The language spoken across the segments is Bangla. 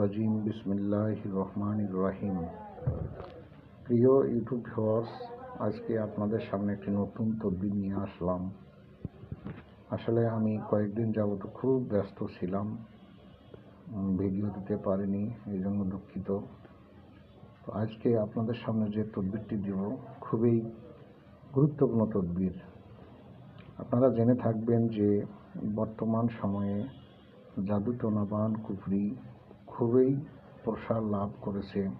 রাজিম বিসমিল্লাহ রহমান রাহিম প্রিয় ইউটিউব ভিওয়ার্স আজকে আপনাদের সামনে একটি নতুন তদবির নিয়ে আসলাম। আসলে আমি কয়েকদিন যাব তো খুব ব্যস্ত ছিলাম ভিডিও দিতে পারিনি, এই জন্য দুঃখিত। তো আজকে আপনাদের সামনে যে তদবিরটি দেব, খুবই গুরুত্বপূর্ণ তদবির। আপনারা জেনে থাকবেন যে বর্তমান সময়ে জাদুটোনা বান কুফরি খুবই প্রসার লাভ করেছে।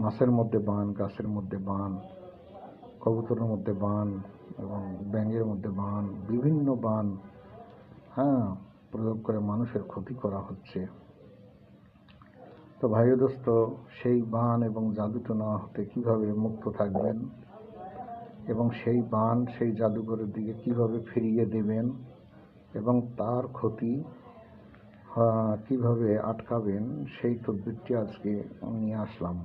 মাছের মধ্যে বান, গাছের মধ্যে বান, কবুতরের মধ্যে বান এবং ব্যাঙের মধ্যে বান, বিভিন্ন বান হ্যাঁ প্রয়োগ করে মানুষের ক্ষতি করা হচ্ছে। তো ভাই দোস্ত, সেই বান এবং জাদুটোনা হতে কীভাবে মুক্ত থাকবেন এবং সেই বান, সেই জাদুঘরের দিকে কীভাবে ফিরিয়ে দেবেন এবং তার ক্ষতি কীভাবে আটকাবেন সেই তদবিরটি আজকে নিয়ে আসলাম।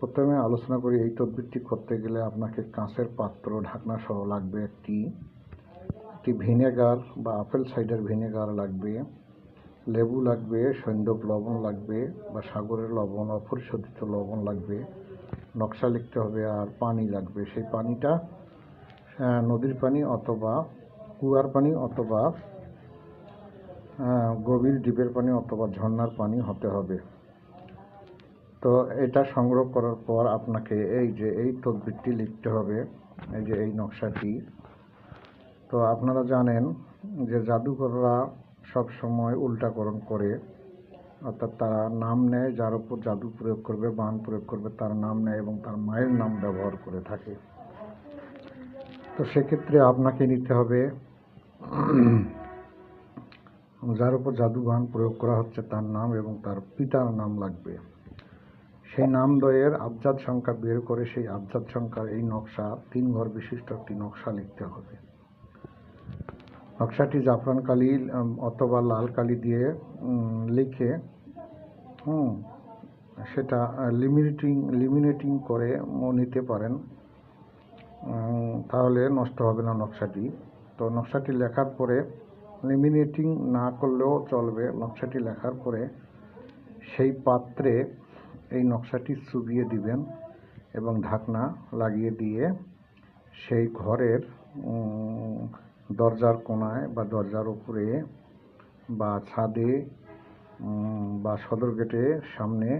প্রথমে আলোচনা করি এই তদবিরটি করতে গেলে আপনাকে কাঁচের পাত্র, ঢাকনা সহ লাগবে একটি একটি ভিনেগার বা আপেল সাইডার ভিনেগার লাগবে, লেবু লাগবে সৈন্দব লবণ লাগবে বা সাগরের লবণ, অপরিশোধিত লবণ লাগবে, নকশা লিখতে হবে আর পানি লাগবে। সেই পানিটা নদীর পানি অথবা কুয়ার পানি অথবা গভীর ডিপের পানি অথবা ঝর্নার পানি হতে হবে। তো এটা সংগ্রহ করার পর আপনাকে এই যে এই তদবিরটি লিখতে হবে, এই যে এই নকশাটি। তো আপনারা জানেন যে জাদুঘররা সব সময় উল্টাকরণ করে, অর্থাৎ তারা নাম নেয় যার উপর জাদু প্রয়োগ করবে, বান প্রয়োগ করবে, তার নাম নেয় এবং তার মায়ের নাম ব্যবহার করে থাকে। তো সেক্ষেত্রে আপনাকে নিতে হবে যার উপর জাদু বান প্রয়োগ করা হচ্ছে, তার নাম এবং তার পিতার নাম লাগবে। সেই নামদ্বয়ের আবজাদ সংখ্যা বের করে সেই আবজাদ সংখ্যার এই নকশা, তিন ঘর বিশিষ্ট একটি নকশা লিখতে হবে। নকশাটি জাফরান কালি অথবা লাল কালি দিয়ে লিখে, হুম, সেটা লিমিনেটিং লিমিনেটিং করে নিতে পারেন। তাহলে নষ্ট হবে না নকশাটি। তো নকশাটি লেখার পরে লিমিনেটিং না করলেও চলবে নকশাটি লেখার পরে সেই পাত্রে এই নকশাটি চুবিয়ে দিবেন এবং ঢাকনা লাগিয়ে দিয়ে সেই ঘরের দরজার কোণায় বা দরজার উপরে বা ছাদে বা সদর গেটের সামনে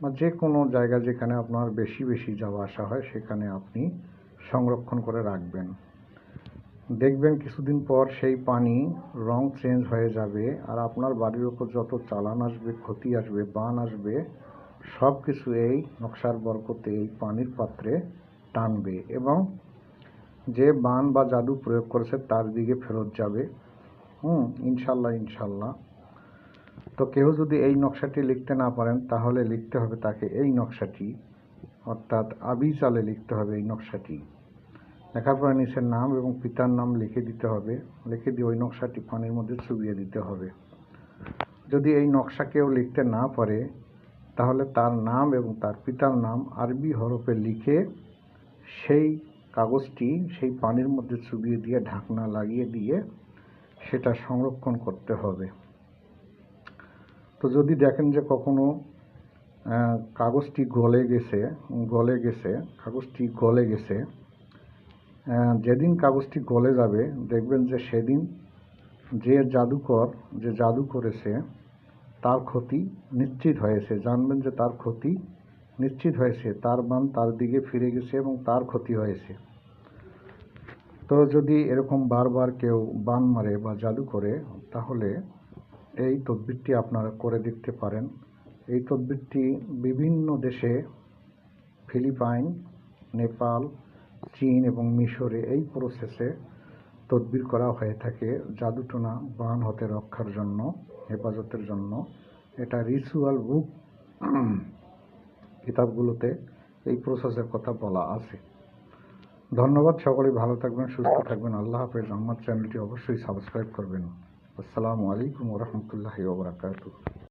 বা যে কোনো জায়গা যেখানে আপনার বেশি বেশি যাওয়া আসা হয় সেখানে আপনি সংরক্ষণ করে রাখবেন। দেখবেন কিছুদিন পর সেই পানি রং চেঞ্জ হয়ে যাবে আর আপনার বাড়ির ওপর যত চালান আসবে, ক্ষতি আসবে, বান আসবে সব কিছু এই নকশার বরকতে, এই পানির পাত্রে টানবে এবং যে বান বা জাদু প্রয়োগ করেছে তার দিকে ফেরত যাবে। হুম, ইনশাল্লাহ ইনশাল্লাহ। তো কেউ যদি এই নকশাটি লিখতে না পারেন, তাহলে লিখতে হবে তাকে এই নকশাটি, অর্থাৎ আবি চালে লিখতে হবে এই নকশাটি। লেখার পরে নিচের নাম এবং পিতার নাম লিখে দিতে হবে। লিখে দিয়ে ওই নকশাটি পানির মধ্যে চুবিয়ে দিতে হবে। যদি এই নকশা কেউ লিখতে না পারে, তাহলে তার নাম এবং তার পিতার নাম আরবি হরফে লিখে সেই কাগজটি সেই পানির মধ্যে চুবিয়ে দিয়ে, ঢাকনা লাগিয়ে দিয়ে সেটা সংরক্ষণ করতে হবে। তো যদি দেখেন যে কখনো কাগজটি গলে গেছে গলে গেছে, কাগজটি গলে গেছে যেদিন কাগজটি গলে যাবে, দেখবেন যে সেদিন যে জাদুকর, যে জাদু করেছে, তার ক্ষতি নিশ্চিত হয়েছে। জানবেন যে তার ক্ষতি নিশ্চিত হয়েছে। তার বান তার দিকে ফিরে গেছে এবং তার ক্ষতি হয়েছে। তো যদি এরকম বারবার কেউ বান মারে বা জাদু করে, তাহলে এই তদবিরটি আপনারা করে দেখতে পারেন। এই তদবিরটি বিভিন্ন দেশে, ফিলিপাইন, নেপাল চীন এবং মিশরে এই প্রসেসে তদবির করা হয়ে থাকে জাদুটোনা বান হতে রক্ষার জন্য, হেফাজতের জন্য। এটা রিচুয়াল বুক কিতাবগুলোতে এই প্রসেসের কথা বলা আছে। ধন্যবাদ সকলে, ভালো থাকবেন, সুস্থ থাকবেন। আল্লাহ হাফেজ। আমার চ্যানেলটি অবশ্যই সাবস্ক্রাইব করবেন। আসসালামু আলাইকুম রহমতুল্লাহি ওবরাকাতু